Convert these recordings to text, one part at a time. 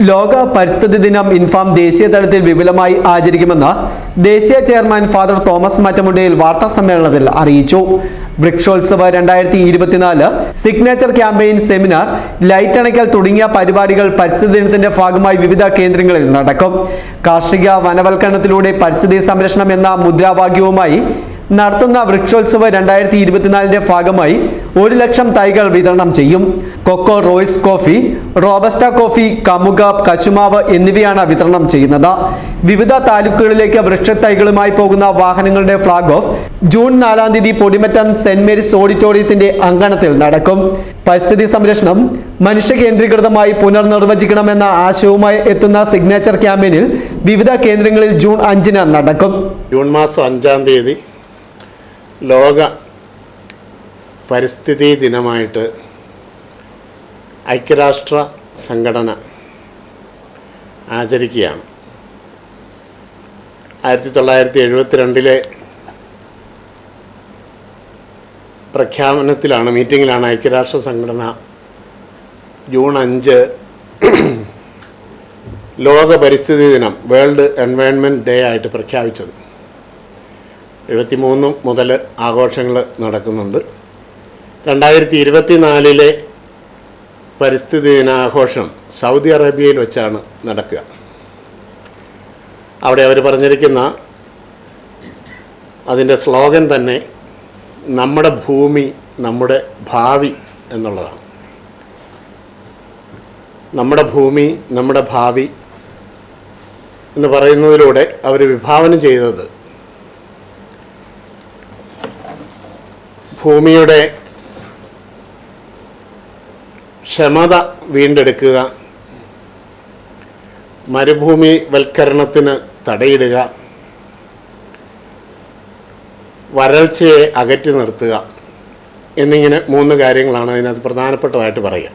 ലോക പരിസ്ഥിതി ദിനം ഇൻഫാം ദേശീയ തലത്തിൽ വിപുലമായി ആചരിക്കുമെന്ന് ദേശീയ ചെയർമാൻ ഫാദർ തോമസ് മാറ്റമുണ്ടയിൽ വാർത്താ സമ്മേളനത്തിൽ അറിയിച്ചു. വൃക്ഷോത്സവ രണ്ടായിരത്തി ഇരുപത്തിനാല് സിഗ്നേച്ചർ ക്യാമ്പയിൻ സെമിനാർ ലൈറ്റ് അണയ്ക്കൽ തുടങ്ങിയ പരിപാടികൾ പരിസ്ഥിതി ദിനത്തിന്റെ ഭാഗമായി വിവിധ കേന്ദ്രങ്ങളിൽ നടക്കും. കാർഷിക വനവൽക്കരണത്തിലൂടെ പരിസ്ഥിതി സംരക്ഷണം എന്ന മുദ്രാവാക്യവുമായി നടത്തുന്ന വൃക്ഷോത്സവ രണ്ടായിരത്തി ഇരുപത്തിനാലിന്റെ ഭാഗമായി ഒരു ലക്ഷം തൈകൾ വിതരണം ചെയ്യും. കൊക്കോ റോയ്സ് കോഫി റോബസ്റ്റ കോഫി കമുക കശുമാവ് എന്നിവയാണ് വിതരണം ചെയ്യുന്നത്. വിവിധ താലൂക്കുകളിലേക്ക് വൃക്ഷത്തൈകളുമായി പോകുന്ന വാഹനങ്ങളുടെ ഫ്ളാഗ് ഓഫ് ജൂൺ നാലാം തീയതി പൊടിമറ്റം സെന്റ് മേരീസ് ഓഡിറ്റോറിയത്തിന്റെ അങ്കണത്തിൽ നടക്കും. പരിസ്ഥിതി സംരക്ഷണം മനുഷ്യ കേന്ദ്രീകൃതമായി പുനർനിർവചിക്കണമെന്ന ആശയവുമായി എത്തുന്ന സിഗ്നേച്ചർ ക്യാമ്പയിനിൽ വിവിധ കേന്ദ്രങ്ങളിൽ ജൂൺ അഞ്ചിന് നടക്കും. ജൂൺ മാസം അഞ്ചാം തീയതി ലോക പരിസ്ഥിതി ദിനമായിട്ട് ഐക്യരാഷ്ട്ര സംഘടന ആചരിക്കുകയാണ്. ആയിരത്തി തൊള്ളായിരത്തി എഴുപത്തിരണ്ടിലെ പ്രഖ്യാപനത്തിലാണ് മീറ്റിങ്ങിലാണ് ഐക്യരാഷ്ട്ര സംഘടന ജൂൺ അഞ്ച് ലോക പരിസ്ഥിതി ദിനം വേൾഡ് എൻവയൺമെന്റ് ഡേ ആയിട്ട് പ്രഖ്യാപിച്ചത്. എഴുപത്തി മൂന്ന് മുതൽ ആഘോഷങ്ങൾ നടക്കുന്നുണ്ട്. രണ്ടായിരത്തി ഇരുപത്തി നാലിലെ പരിസ്ഥിതി ദിനാഘോഷം സൗദി അറേബ്യയിൽ വെച്ചാണ് നടക്കുക. അവിടെ അവർ പറഞ്ഞിരിക്കുന്ന അതിന്റെ സ്ലോഗൻ തന്നെ നമ്മുടെ ഭൂമി നമ്മുടെ ഭാവി എന്നുള്ളതാണ്. നമ്മുടെ ഭൂമി നമ്മുടെ ഭാവി എന്ന് പറയുന്നതിലൂടെ അവർ വിഭാവനം ചെയ്തത് ഭൂമിയുടെ ക്ഷമത വീണ്ടെടുക്കുക മരുഭൂമി വൽക്കരണത്തിന് തടയിടുക വരൾച്ചയെ അകറ്റി നിർത്തുക എന്നിങ്ങനെ മൂന്ന് കാര്യങ്ങളാണ് അതിനകത്ത് പ്രധാനപ്പെട്ടതായിട്ട് പറയുക.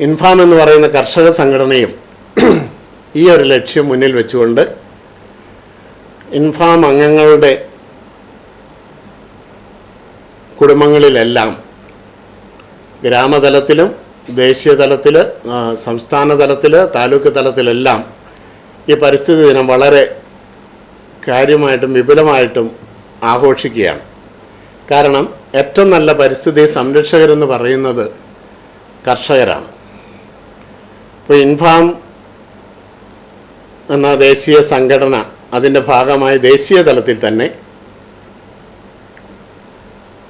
ഇൻഫാം എന്ന് പറയുന്ന കർഷക സംഘടനയും ഈ ഒരു ലക്ഷ്യം മുന്നിൽ വെച്ചുകൊണ്ട് ഇൻഫാം അംഗങ്ങളുടെ കുടുംബങ്ങളിലെല്ലാം ഗ്രാമതലത്തിലും ദേശീയ തലത്തിൽ സംസ്ഥാന തലത്തിൽ താലൂക്ക് തലത്തിലെല്ലാം ഈ പരിസ്ഥിതി ദിനം വളരെ കാര്യമായിട്ടും വിപുലമായിട്ടും ആഘോഷിക്കുകയാണ്. കാരണം ഏറ്റവും നല്ല പരിസ്ഥിതി സംരക്ഷകരെന്ന് പറയുന്നത് കർഷകരാണ്. ഇപ്പോൾ ഇൻഫാം എന്ന ദേശീയ സംഘടന അതിന്റെ ഭാഗമായി ദേശീയ തലത്തിൽ തന്നെ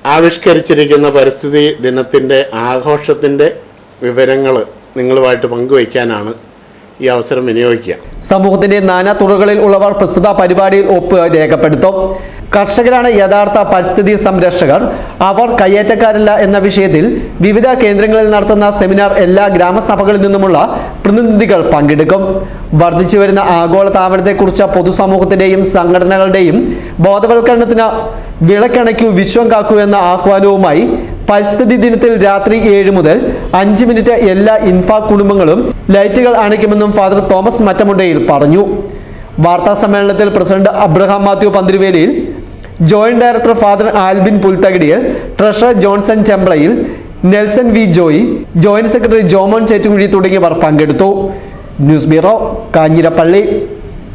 ആവിഷ്കരിച്ചിരിക്കുന്ന പരിസ്ഥിതി ദിനത്തിന്റെ ആഘോഷത്തിന്റെ വിവരങ്ങൾ നിങ്ങളുമായിട്ട് പങ്കുവയ്ക്കാനാണ് ഈ അവസരം വിനിയോഗിക്കുക. സമൂഹത്തിന്റെ നാനാ തുറകളിൽ ഉള്ളവർ പ്രസ്തുത പരിപാടിയിൽ ഒപ്പ് രേഖപ്പെടുത്തും. കർഷകരാണ് യഥാർത്ഥ പരിസ്ഥിതി സംരക്ഷകർ. അവർ കയ്യേറ്റക്കാരല്ല എന്ന വിഷയത്തിൽ വിവിധ കേന്ദ്രങ്ങളിൽ നടത്തുന്ന സെമിനാർ എല്ലാ ഗ്രാമസഭകളിൽ നിന്നുമുള്ള പ്രതിനിധികൾ പങ്കെടുക്കും. വർദ്ധിച്ചു വരുന്ന ആഗോള താപനത്തെക്കുറിച്ച് പൊതുസമൂഹത്തിന്റെയും സംഘടനകളുടെയും ബോധവൽക്കരണത്തിന് വിളക്കണയ്ക്കു വിശ്വം കാക്കൂ എന്ന ആഹ്വാനവുമായി പരിസ്ഥിതി ദിനത്തിൽ രാത്രി ഏഴ് മുതൽ അഞ്ച് മിനിറ്റ് എല്ലാ ഇൻഫാ കുടുംബങ്ങളും ലൈറ്റുകൾ അണയ്ക്കുമെന്നും ഫാദർ തോമസ് മറ്റമുണ്ടയിൽ പറഞ്ഞു. വാർത്താ സമ്മേളനത്തിൽ പ്രസിഡന്റ് അബ്രഹാം മാത്യു പന്തിരുവേലിയിൽ ജോയിന്റ് ഡയറക്ടർ ഫാദർ ആൽബിൻ പുൽത്തകിടിയൽ treasurer Johnson ചെമ്പ്രയിൽ Nelson V Joy joint secretary Jomon Chettukuzhi തുടങ്ങിയവർ പങ്കെടുത്തു. News bureau Kanjirappally.